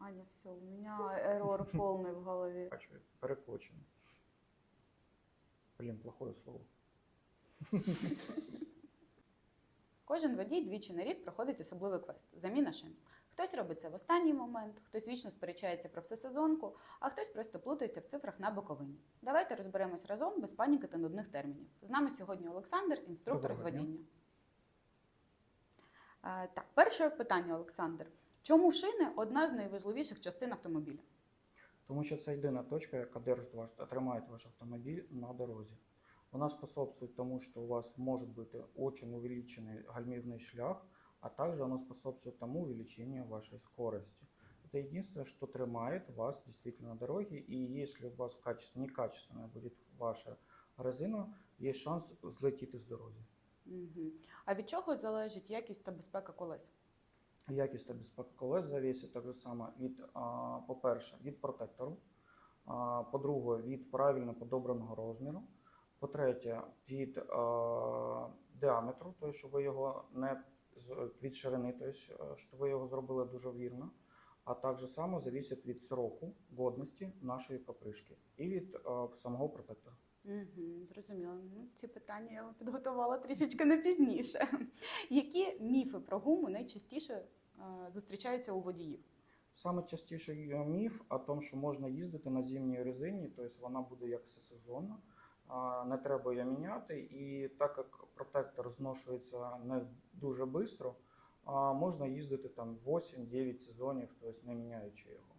Аня, все, у меня эррор полный в голове. Перекочує, перекочений. Блін, плохое слово. Кожен водій двічі на рік проходить особливий квест заміна шин. Хтось робить це в останній момент, хтось вічно сперечається про всесезонку, а хтось просто плутається в цифрах на боковині. Давайте розберемось разом без паніки та нудних термінів. З нами сьогодні Олександр, інструктор з водіння. Е, Так, перше питання, Олександр. Чому шини одна з найважливіших частин автомобіля? Тому що це єдина точка, яка держить ваш, тримає ваш автомобіль на дорозі. Вона способствует тому, что у вас может быть очень увеличенный гальмивный шлях, а также оно способствует тому увеличению вашей скорости. Это единственное, что тримает вас действительно на дороге, и если у вас качество, некачественная будет ваша резина, есть шанс злетіти з дороги. Угу. А від чого залежить якість та безпека колес? Якість та безпека колес залежить так же само від, по-перше, від протектору, по-друге, від правильно подобраного розміру, по-третє, від діаметру, тобто, щоб ви його не від ширини, тобто, щоб ви його зробили дуже вірно, а також само залежить від сроку годності нашої покришки і від самого протектора. Угу, зрозуміло. Ну, ці питання я підготувала трішечки не пізніше. Які міфи про гуму найчастіше е, зустрічаються у водіїв? Саме частіший е, міф о тому, що можна їздити на зимній резині, тобто вона буде як всесезонна, не треба її міняти. І так як протектор зношується не дуже швидко, можна їздити там 8-9 сезонів, тобто не міняючи його.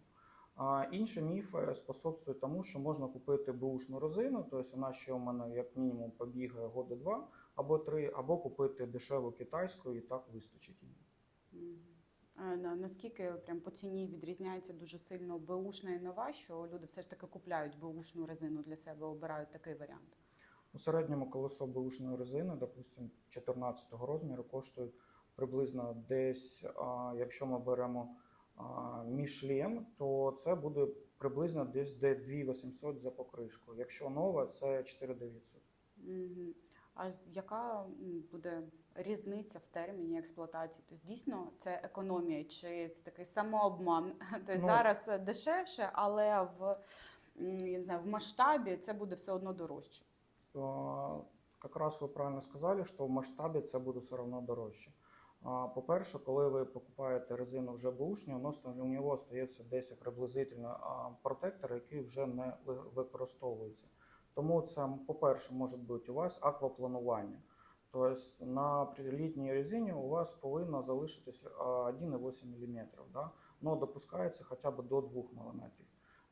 А інші міфи способствують тому, що можна купити бушну резину, тобто вона ще у мене як мінімум побігає года два або три, або купити дешеву китайську і так вистачить її. Наскільки прям по ціні відрізняється дуже сильно беушна і нова, що люди все ж таки купляють беушну резину для себе, обирають такий варіант? У середньому колесо бушної резини, допустимо, 14 розміру, коштує приблизно десь, а, якщо ми беремо мішлем, то це буде приблизно десь 2800 за покришку. Якщо нова, це 4900. Мгм. А яка буде різниця в терміні експлуатації? Тобто дійсно це економія чи це такий самообман? Тобто Ну, зараз дешевше, але в я не знаю, в масштабі це буде все одно дорожче. Раз ви правильно сказали, що в масштабі це буде все одно дорожче. По-перше, коли ви покупаєте резину вже бушню, у нього стається десь приблизительно протектор, який вже не ви- використовується. Тому це, по-перше, може бути у вас аквапланування. Тобто на літній резині у вас повинно залишитися 1,8 мм, да? но допускається хоча б до 2 мм.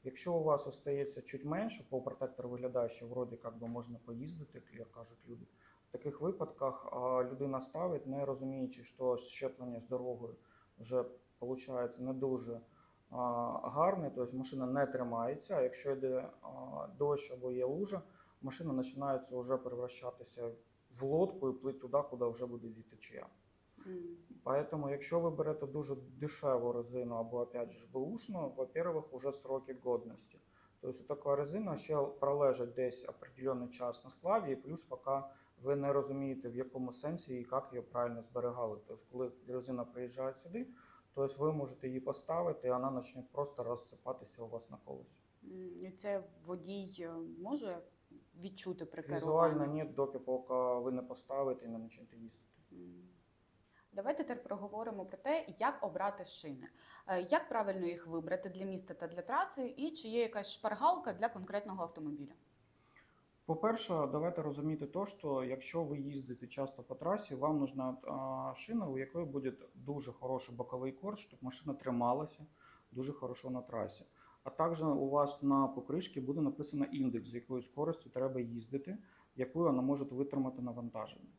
Якщо у вас остається чуть менше, по протектор виглядає, що вроді як би можна поїздити, як кажуть люди. В таких випадках людина ставить, не розуміючи, що щеплення з дорогою вже виходить не дуже а, гарне, тобто машина не тримається. А якщо йде дощ або є лужа, машина починається вже перевращатися в лодку і плити туди, куди вже буде течія. М. Поэтому, якщо ви берете дуже дешеву резину або опять же бушну, во-первых, уже сроки годності. Тобто така резина ще пролежить десь определенний час на складі, і плюс поки ви не розумієте, в якому сенсі і як її правильно зберігали. Тобто, коли резина приїжджає сюди, тобто ви можете її поставити, і вона почне просто розсипатися у вас на колесі. І це водій е, може відчути при Візуально ні, доки поки ви не поставите і не почнете їздити. Давайте тепер проговоримо про те, як обрати шини, Е, як правильно їх вибрати для міста та для траси, і чи є якась шпаргалка для конкретного автомобіля. По-перше, давайте розуміти то, що якщо ви їздите часто по трасі, вам нужна шина, у якої буде дуже хороший боковий корд, щоб машина трималася дуже хорошо на трасі. А також у вас на покришці буде написано індекс, з якою скоростю треба їздити, якою вона може витримати навантаження.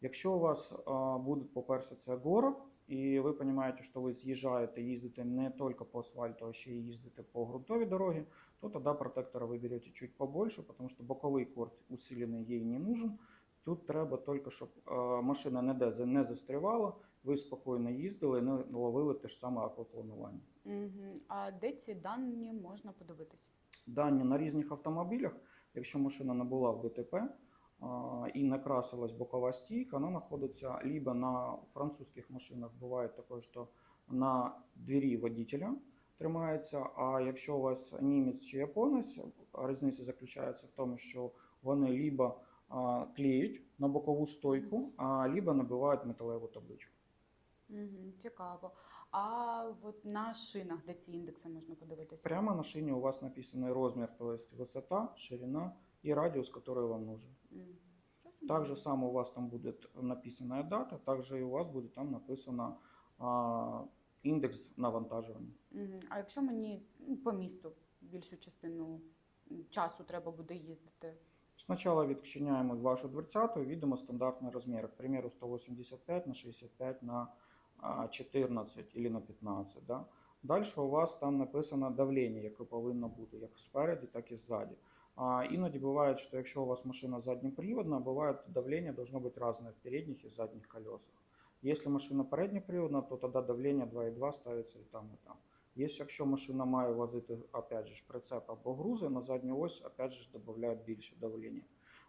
Якщо у вас буде, по-перше, це город, і ви розумієте, що ви з'їжджаєте, їздите не тільки по асфальту, а ще й їздите по ґрунтовій дорогі, то тогда протектора вы берете чуть побольше, потому что боковий корд усилений їй не нужен. Тут треба тільки, щоб е, машина за- не застрявала, ви спокійно їздили не ловили те ж саме аквапланування. Угу. А де ці дані можна подивитись? Дані на різних автомобілях, якщо машина не була в ДТП а, і не красилась бокова стійка, вона знаходиться либо на французьких машинах, буває таке, що на двері водителя, тримається. А якщо у вас німець чи японець, різниця заключається в тому, що вони либо а, клеють на бокову стойку, а либо набивають металеву табличку. Угу, цікаво. А от на шинах, де ці індекси можна подивитися? Прямо на шине у вас написанный размер, то есть высота, ширина и радиус, который вам нужен. Мгм. Так же само у вас там будет написана дата, также и у вас будет там написано а, індекс навантажування. А якщо мені ну, по місту більшу частину часу треба буде їздити? Спочатку відчиняємо вашу дверцяту і видимо стандартний розмір, к примеру, 185 на 65 на а, 14 или на 15. Да? Далі у вас там написано давлення, яке повинно бути як спереді, так і ззаді. А, іноді буває, що якщо у вас машина заднеприводна, буває давлення должно бути різне в передніх і задніх колесах. Якщо машина переднеприводна, то тоді давлення 2,2 ставиться і там, і там. Якщо якщо машина має возити опять же, ж, прицеп або грузи, на задню ось опять же, ж додають більше давлення.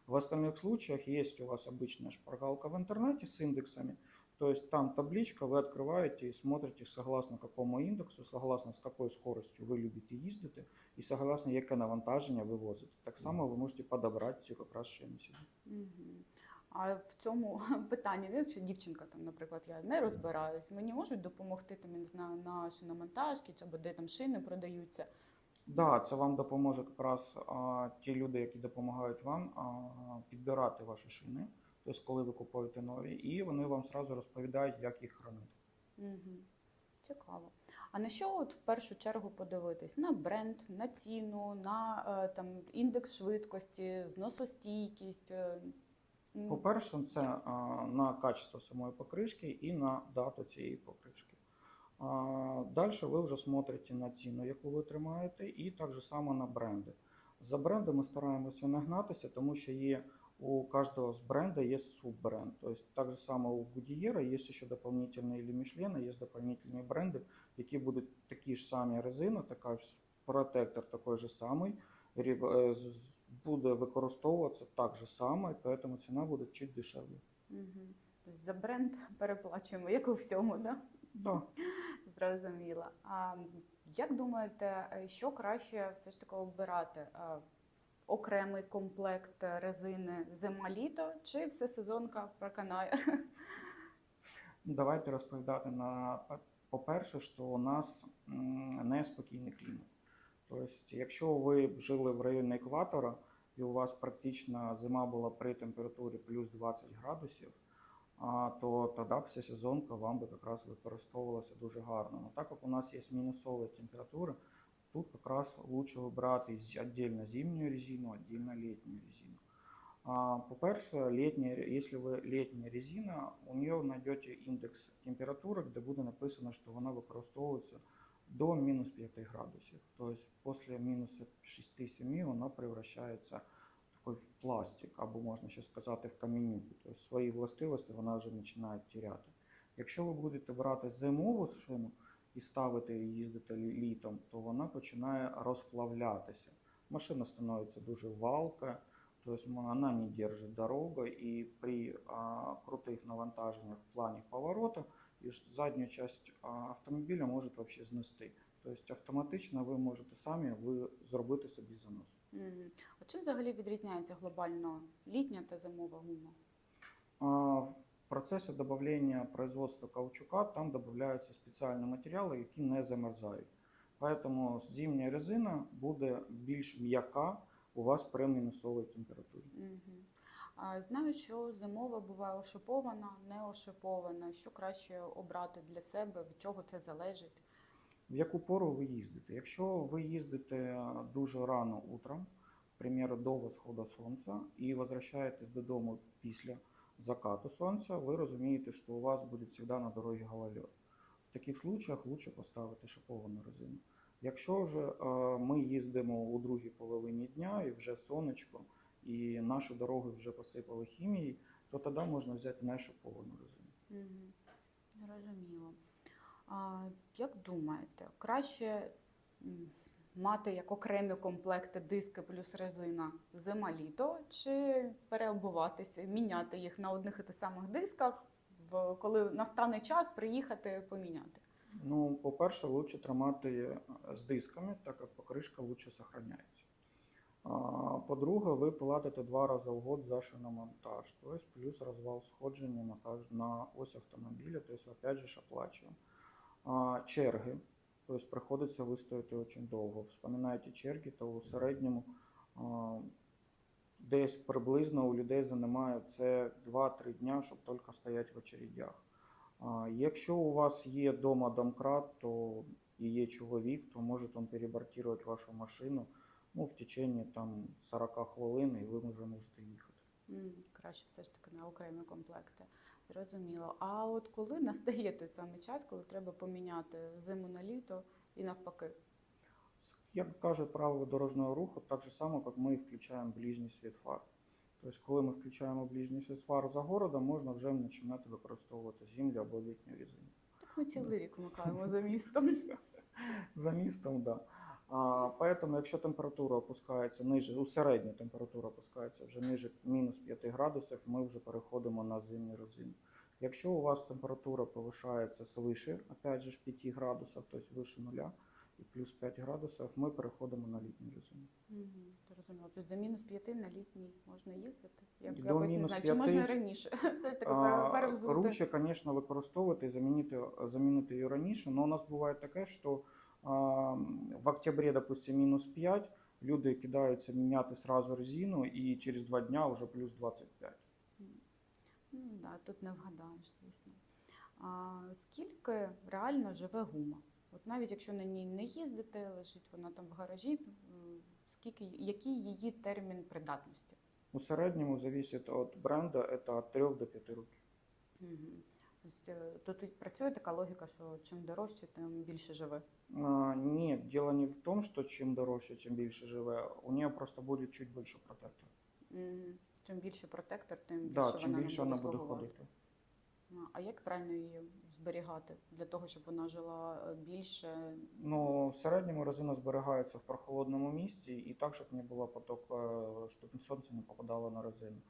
В остальных случаях есть у вас обычная шпаргалка в интернете с индексами. То есть там табличка, вы открываете и смотрите, согласно какому індексу, согласно з какой скоростью ви любите їздити, і согласно яке навантаження ви возите. Так само ви можете подобрати цю якраз шину собі. Мгм. А в цьому питанні, ну, якщо дівчинка там, наприклад, я не розбираюсь, мені можуть допомогти там, я не знаю, на шиномонтажки або де там шини продаються. Да, це вам допоможе якраз а, ті люди, які допомагають вам а, підбирати ваші шини, тобто коли ви купуєте нові, і вони вам сразу розповідають, як їх хранити. Угу. Цікаво. А на що от в першу чергу подивитись? На бренд, на ціну, на е, там індекс швидкості, зносостійкість. Е, По-перше, це на качество самої покришки і на дату цієї покришки. Далі ви вже смотрите на ціну, яку ви тримаєте, і так же само на бренди. За бренди ми стараємося не гнатися, тому що є у кожного з бренда є суббренд. Тобто так же само у Goodyear є ще дополнительні, или Michelin, є дополнительні бренди, які будуть такі ж самі резина, така ж протектор такий же самий, е, буде використовуватися так же само, і тому ціна буде чуть дешевле. Тобто За бренд переплачуємо, як у всьому, да? Да. Зрозуміло. А як думаєте, що краще все ж таки обирати? Окремий комплект резини зима-літо чи всесезонка проканає? Давайте розповідати на по-перше, що у нас неспокійний клімат. Тобто, якщо ви жили в районі екватора і у вас практично зима була при температурі плюс 20 градусів, то тоді вся сезонка вам би якраз використовувалася дуже гарно. Но так як у нас є мінусові температури, тут якраз лучше вибрати віддільно зимню резину, віддільно літню резину. По-перше, летняя, если вы резина, у нее найдете індекс температури, де буде написано, що вона використовується до мінус 5 градусів. Тобто після мінус 6-7 вона превращається в пластик, або можна ще сказати в камінюку. Тобто свої властивості вона вже починає теряти. Якщо ви будете брати зимову шину і ставити і їздити літом, то вона починає розплавлятися. Машина становиться дуже валка, то есть м- она не держит дорогу, и при а, крутых навантажениях в плане поворота ж задню часть автомобіля може вообще знести. Тобто автоматично ви можете самі ви зробити собі занос. А чим взагалі відрізняється глобально літня та зимова гума? А, в процесі додавлення производства каучука там додаються спеціальні матеріали, які не замерзають. Поэтому зимня резина буде більш м'яка у вас при мінусовій температурі. Мгм. Знаю, що зимова буває ошипована, не ошипована. Що краще обрати для себе, від чого це залежить? В яку пору ви їздите? Якщо ви їздите дуже рано утром, примеру, до восходу сонця, і возвращаєтесь додому після закату сонця, ви розумієте, що у вас буде завжди на дорозі голольот. В таких случаях лучше поставити шиповану резину. Якщо ж ми їздимо у другій половині дня і вже сонечко, і наші дороги вже посипали хімією, то тоді можна взяти не шиповану резину. Мгм. Зрозуміло. А, як думаєте, краще мати як окремі комплекти диски плюс резина зима-літо, чи переобуватися, міняти їх на одних і тих самих дисках, коли настане час приїхати поміняти? Ну, по-перше, лучше тримати е, з дисками, так як покришка лучше сохраняється. По-друге, ви платите два рази в год за шиномонтаж, тобто плюс розвал сходження на, ось автомобіля, тобто опять же оплачуємо. Черги, тобто приходиться вистояти дуже довго. Вспоминайте черги, то у середньому десь приблизно у людей займає це 2-3 дня, щоб тільки стояти в очередях. Якщо у вас є вдома домкрат, то і є чоловік, то може він перебортувати вашу машину ну, в течение там 40 хвилин, і ви вже можете їхати. М, Краще все ж таки на окремі комплекти. Зрозуміло. А от коли настає той самий час, коли треба поміняти зиму на літо і навпаки? Як каже правило дорожнього руху, так же само, як ми включаємо ближній світ фар. Тобто, коли ми включаємо ближній світ фар за городом, можна вже починати використовувати зимлю або літню резину. Так ми цілий рік вмикаємо за містом. За містом, да. Поэтому, якщо температура опускається ниже, у середня температура опускається вже ниже мінус 5 градусів, ми вже переходимо на зимню резину. Якщо у вас температура повишається свише, опять же ж 5 градусів, тобто вище нуля, і плюс 5 градусів, ми переходимо на літню резину. Мгм, Зрозуміло. Тобто до мінус 5 на літній можна їздити? Як, До якось не мінус знаю, чи можна раніше? Все ж таки перевзути. Ручі, звісно, використовувати і замінити, замінити її раніше, але у нас буває таке, що в октябрі, допустим, мінус 5, люди кидаються міняти сразу резину і через 2 дня вже плюс 25. Ну, да, тут не вгадаєш, звісно. А, скільки реально живе гума? От навіть якщо на ній не їздити, лежить вона там в гаражі, скільки, який її термін придатності? У середньому залежить від бренду, це від 3 до 5 років. Угу. Тобто, е, тут працює така логіка, що чим дорожче, тим більше живе. А, Нет, дело не в том, что чем дороже, чем більше живе. У нее просто будет чуть більше протектор. Мгм. Чим більше протектор, тим більше Да, вона чим більше вона буде ходити. А, як правильно її зберігати для того, щоб вона жила е, більше? Ну, в середньому резина зберігається в прохолодному місці і так, щоб не було поток, е, щоб сонце не попадало на резину.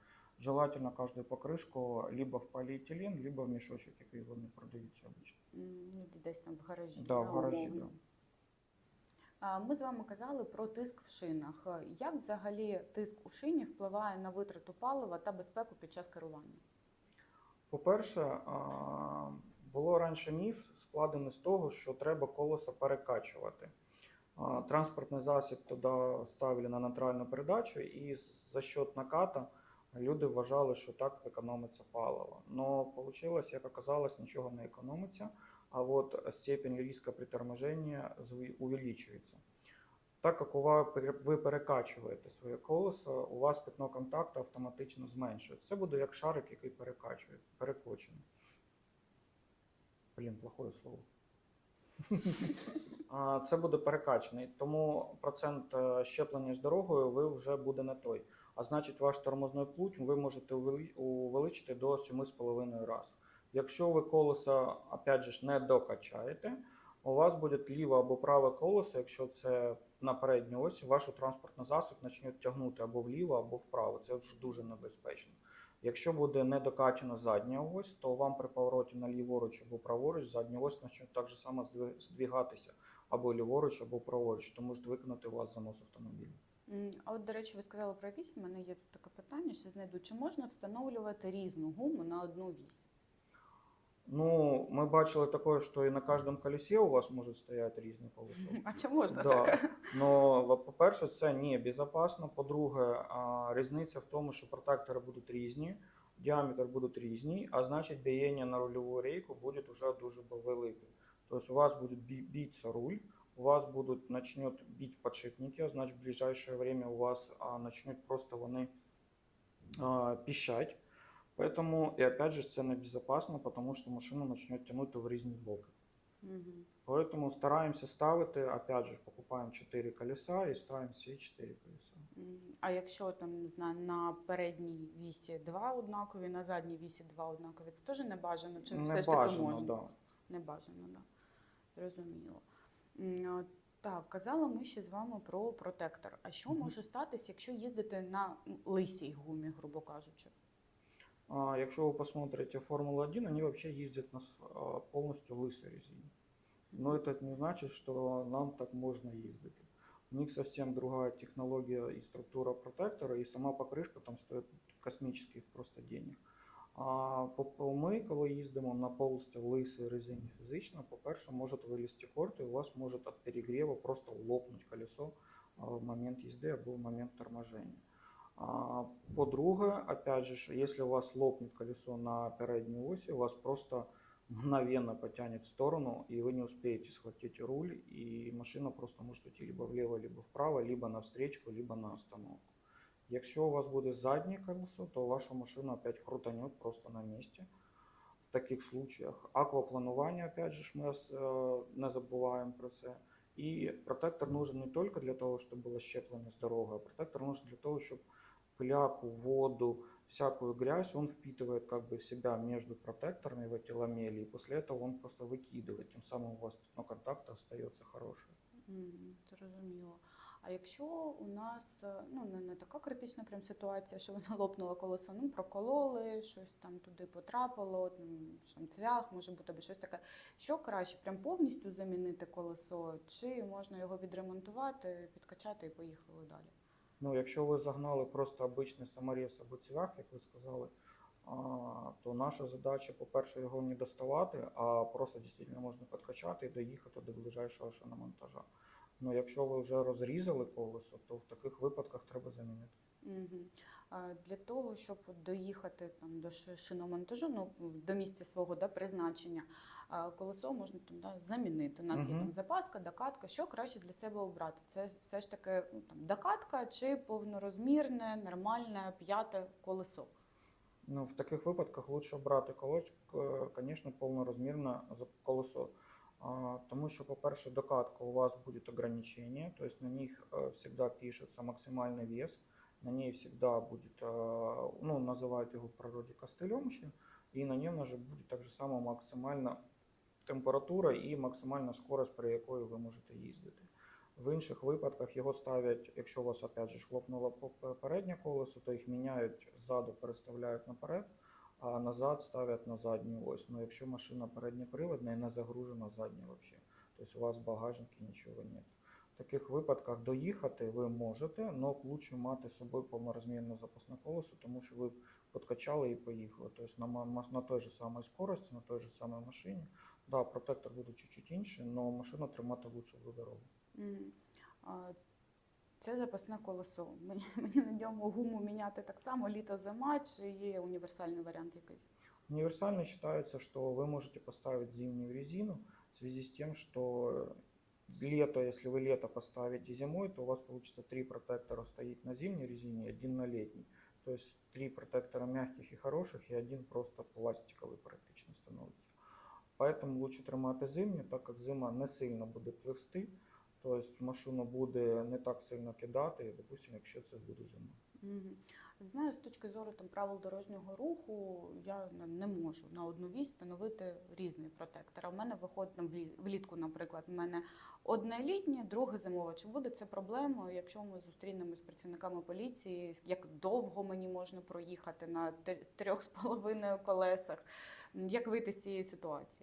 Желательно кожну покришку либо в поліетилен, либо в мішочок, який вони продаються обычно. Ну, Десь там в гаражі. Да, в гаражі, да. Ми з вами казали про тиск в шинах. Як взагалі тиск у шині впливає на витрату палива та безпеку під час керування? По-перше, було раніше міф складений з того, що треба колесо перекачувати. Транспортний засіб тоді ставили на нейтральну передачу, і за счет наката люди вважали, що так економиться паливо. Но вийшло, як оказалось, нічого не економиться, а от степень риска при торможенні увеличується. Так як ви перекачуєте своє колесо, у вас пятно контакту автоматично зменшується. Це буде як шарик, який перекачує, перекочений. Блін, плохое слово. Це буде перекачаний, тому процент е, щеплення з дорогою ви вже буде не той. А значить, ваш тормозний плуть ви можете увеличити до 7,5 разів. Якщо ви колесо, опять же, не докачаєте, у вас буде ліве або праве колесо, якщо це на передній осі, ваш транспортний засіб почне тягнути або вліво, або вправо. Це вже дуже небезпечно. Якщо буде не докачана задня ось, то вам при повороті на ліворуч або праворуч задня ось почне так само здвигатися або ліворуч, або праворуч, то можуть виконати вас занос автомобіля. А от, до речі, ви сказали про вісь. У мене є тут таке питання, що знайду. Чи можна встановлювати різну гуму на одну вісь? Ну, ми бачили таке, що і на кожному колесі у вас можуть стояти різні колеса. А чи можна Да. таке? Ну, по-перше, це не безпечно. По-друге, різниця в тому, що протектори будуть різні, діаметр будуть різні, а значить біяння на рульову рейку буде вже дуже велике. Тобто у вас буде бі- руль, вас будуть начнет бить подшипники, а значить в ближайшее время у вас а, начнуть просто вони а, пищать. Поэтому, и опять же, це небезопасно, потому что машина начнет тянуть в різні боки. Мгм. Поэтому стараемся ставити, опять же, покупаем 4 колеса и ставим все 4 колеса. А якщо там не знаю, на передній вісі два однакові, на задній вісі два однакові, це теж не бажано, чи все Не ж таки бажано, можна? да. Не бажано, да. Зрозуміло. Так, казали ми ще з вами про протектор. А що може статись, якщо їздити на лисій гумі, грубо кажучи? А, якщо ви посмотрите Формулу 1, они вообще ездят на полностью лысой резине. Но это не значит, что нам так можно ездить. У них совсем другая технология и структура протектора, и сама покришка там стоит космических просто денег. А по- по- ми, коли їздимо на повністю в лисій резині фізично, по-перше, може вилізти корт, і у вас може від перегріву просто лопнути колесо а, в момент їзди або в момент торможення. А, По-друге, опять же, ж, если у вас лопнет колесо на передней оси, у вас просто мгновенно потянет в сторону, и вы не успеете схватить руль, и машина просто может уйти либо влево, либо вправо, либо на встречку, либо на остановку. Якщо у вас буде заднє колесо, то ваша машина опять крутанет просто на місці. В таких случаях аквапланування, опять же, ж, ми е, не забуваємо про це. І протектор нужен не тільки для того, щоб було щеплення з дороги, а протектор нужен для того, щоб пляку, воду, всякую грязь он впитывает как бы в себя между протекторами в эти ламели, и после этого он просто выкидывает. Тем самым у вас пятно контакта остается хорошее. М, Зрозуміло. А якщо у нас е, ну не, не така критична прям ситуація, що воно лопнуло колесо, ну прокололи, щось там туди потрапило, там, що там цвях, може бути або щось таке. Що краще, прям повністю замінити колесо, чи можна його відремонтувати, підкачати і поїхали далі? Ну, якщо ви загнали просто обичний саморез або цвях, як ви сказали, то наша задача, по-перше, його не доставати, а просто дійсно можна підкачати і доїхати до ближайшого шиномонтажа. Ну, якщо ви вже розрізали колесо, то в таких випадках треба замінити. Угу. Для того, щоб доїхати там до шиномонтажу, ну до місця свого да, призначення, колесо можна там да, замінити. У нас є там запаска, докатка. Що краще для себе обрати? Це все ж таки ну, там докатка чи повнорозмірне, нормальне п'яте колесо. Ну, в таких випадках лучше брати колеч, к- конечно, повнорозмірне колесо. А, Тому що, по-перше, докатка у вас буде ограничення, то есть на них э, всегда пишется максимальный вес, на ней всегда будет, э, ну, называют его в природе костылем еще, и на нем же будет так же само максимальна температура і максимальна скорость, при якої ви можете їздити. В інших випадках його ставлять, якщо у вас опять же хлопнуло по- переднє колесо, то їх міняють ззаду, переставляють наперед, а назад ставлять на задню ось. Ну, якщо машина передньоприводна і не загружена задня вообще. Тобто у вас в багажнику нічого нет. В таких випадках доїхати ви можете, але лучше мати з собою повнорозмірне запасне колесо, тому що ви подкачали і поїхали. Тобто на, на той же самій скорості, на той же самій машині. Да, протектор буде чуть-чуть інший, але машина тримати лучше буде дорогу. Мгм. А, Це запасне колесо. Мені, мені на ньому гуму міняти так само, літо зима, чи є універсальний варіант якийсь? Универсально считается, что вы можете поставить зимнюю резину в связи с тем, что лето, если вы лето поставите зимой, то у вас получится три протектора стоит на зимней резине, один на летней. То есть три протектора мягких и хороших, и один просто пластиковый практично становится. Поэтому лучше тримати зимню, так як зима не сильно буде пливсти, тобто машину буде не так сильно кидати, допустимо, якщо це буде зима. Знаю, з точки зору там правил дорожнього руху я не- можу на одну вісь встановити різний протектор. А в мене виходить там влі- влітку, наприклад, в мене одне літнє, друге зимове. Чи буде це проблемою, якщо ми зустрінемось з працівниками поліції? Як довго мені можна проїхати на трьох з половиною колесах? Як вийти з цієї ситуації?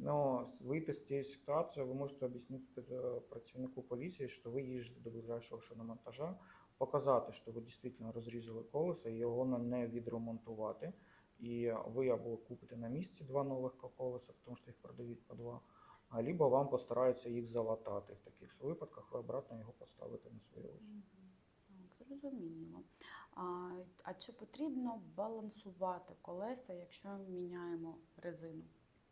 Но выйти з цієї ситуації ви можете об'яснити е, працівнику поліції, що ви їздите до ближайшого шиномонтажа, показати, що ви дійсно розрізали колесо і його не відремонтувати. І ви або купите на місці два нових колеса, тому що їх продають по два, а либо вам постараються їх залатати. В таких випадках ви обратно його поставите на свою ось. Так, зрозуміло. А, а чи потрібно балансувати колеса, якщо міняємо резину?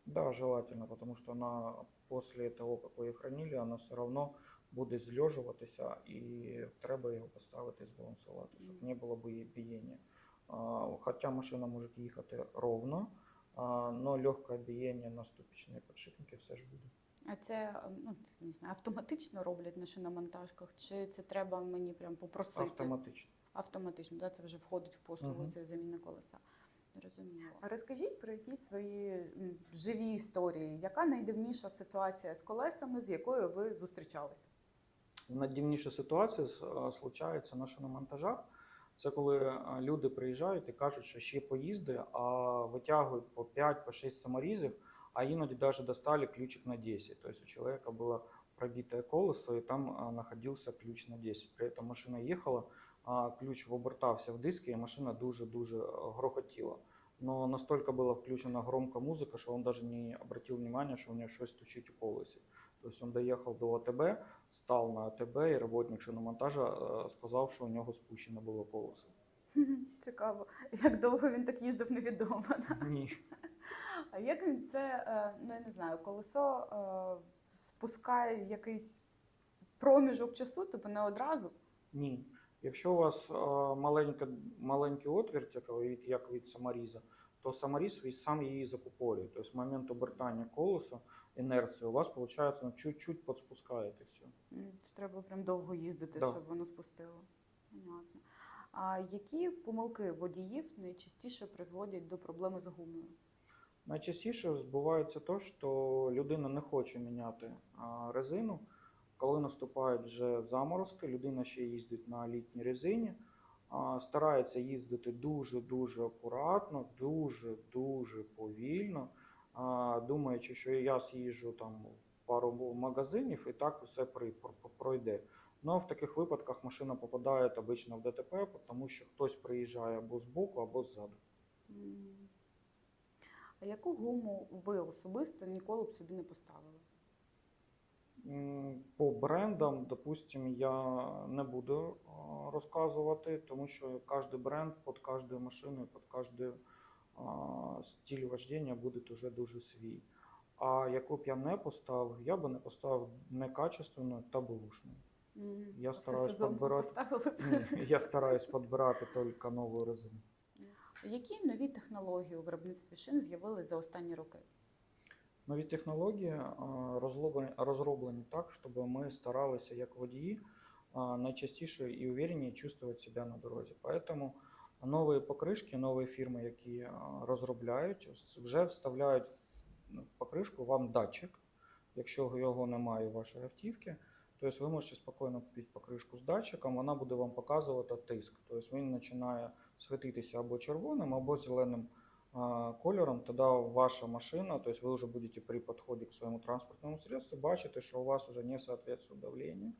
Да, желательно, потому что она после того, как ви її хранили, она все равно буде зльожуватися і треба його поставити збалансувати, щоб не було б її бієння. А, Хоча машина може їхати ровно, але легке бієння на ступічні підшипники все ж буде. А це ну не знаю, автоматично роблять на шиномонтажках, чи це треба мені прям попросити? Автоматично. Автоматично, да? це вже входить в послугу Мгм. цієї заміни колеса. Зрозуміло. А розкажіть про якісь свої живі історії. Яка найдивніша ситуація з колесами, з якою ви зустрічалися? Найдивніша ситуація е, случається на шиномонтажах. Це коли е, люди приїжджають і кажуть, що ще поїзди, а витягують по 5-6 саморізів, а іноді даже достали ключик на 10. То есть у человека было пробитое колесо, и там а, находился ключ на 10. При этом машина ехала, а ключ обертався в диски, і машина дуже-дуже грохотіла. Но настолько была включена громко музыка, что он даже не обратил внимания, что у него щось стучить у колесі. То есть он доехал до АТБ, стал на АТБ, і работник шиномонтажа е, сказав, що у нього спущено було колесо. Цікаво, як довго він так їздив, невідомо. да? Ні. А як він це, е, ну я не знаю, колесо е, спускає якийсь проміжок часу, тобто не одразу? Ні. Якщо у вас е, маленька, маленький отвір, як від, саморіза, то саморіз він сам її закупорює. Тобто в момент обертання колеса, інерція у вас, виходить, ну, чуть-чуть підспускаєте все. Це треба прям довго їздити, Да. щоб воно спустило. Понятно. А які помилки водіїв найчастіше призводять до проблеми з гумою? Найчастіше збувається те, що людина не хоче міняти резину. Коли наступають вже заморозки, людина ще їздить на літній резині, старається їздити дуже-дуже акуратно, дуже-дуже повільно, думаючи, що я з'їжджу там пару магазинів і так все пройде. Ну, в таких випадках машина попадає обично в ДТП, тому що хтось приїжджає або збоку, або ззаду. А яку гуму ви особисто ніколи б собі не поставили? По брендам, допустим, я не буду розказувати, тому що кожен бренд під кожною машиною, під кожен стиль вождення буде вже дуже свій. А яку б я не поставив, я би не поставив некачественну та бушну. Я стараюсь підбирати. Я стараюсь підбирати тільки нову резину. Які нові технології у виробництві шин з'явились за останні роки? Нові технології розроблені, так, щоб ми старалися як водії найчастіше і увереннее чувствовать себя на дорозі. Поэтому нові покришки, нові фірми, які розробляють, вже вставляють в- покришку вам датчик, якщо його немає у вашої автівки. Тобто ви можете спокійно купити покришку з датчиком, вона буде вам показувати тиск. Тобто він починає світитися або червоним, або зеленим кольором, тогда ваша машина, то есть вы уже будете при подходе к своему транспортному средству бачити, что у вас уже не соответствует давлению,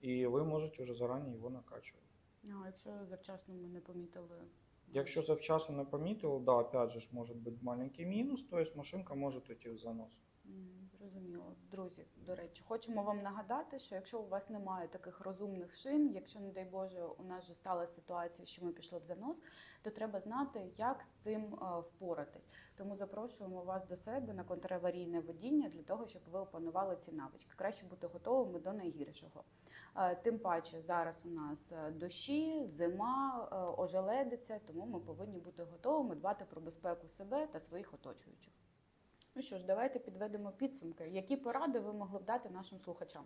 и вы можете уже заранее его накачивать. А якщо завчасно ми не помітили. Якщо завчасно не помітили, да, опять же ж може бути маленький мінус, то есть машинка може йти в занос. М, Зрозуміло. Друзі, до речі, хочемо вам нагадати, що якщо у вас немає таких розумних шин, якщо, не дай Боже, у нас вже стала ситуація, що ми пішли в занос, то треба знати, як з цим е, впоратись. Тому запрошуємо вас до себе на контраварійне водіння для того, щоб ви опанували ці навички. Краще бути готовими до найгіршого. Е, Тим паче зараз у нас е, дощі, зима, ожеледиця, тому ми повинні бути готовими дбати про безпеку себе та своїх оточуючих. Ну що ж, давайте підведемо підсумки. Які поради ви могли б дати нашим слухачам?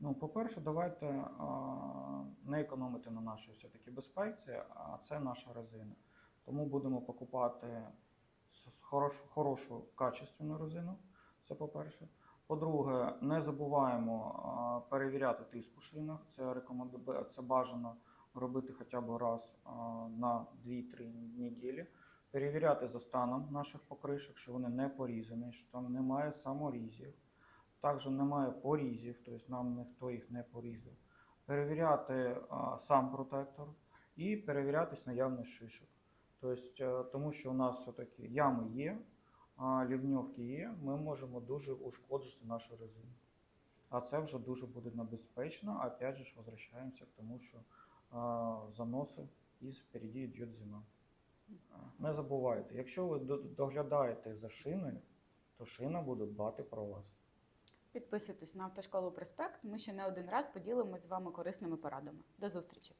Ну, по-перше, давайте а, не економити на нашій все-таки безпеці, а це наша резина. Тому будемо покупати хорошу, хорошу качественну резину. Це по-перше. По-друге, не забуваємо а, перевіряти тиск у шинах. Це рекоменду... це бажано робити хоча б раз а, на 2-3 неділі. Перевіряти за станом наших покришок, що вони не порізані, що там немає саморізів. Також немає порізів, тобто нам ніхто їх не порізав. Перевіряти а, сам протектор і перевірятись наявність шишок. Тобто, е, тому що у нас все-таки ями є, а, лівньовки є, ми можемо дуже ушкоджити нашу резину. А це вже дуже буде небезпечно. Опять же возвращаємося к тому, що а, заноси і впереді йде зима. Не забувайте, якщо ви доглядаєте за шиною, то шина буде дбати про вас. Підписуйтесь на автошколу Проспект. Ми ще не один раз поділимось з вами корисними порадами. До зустрічі!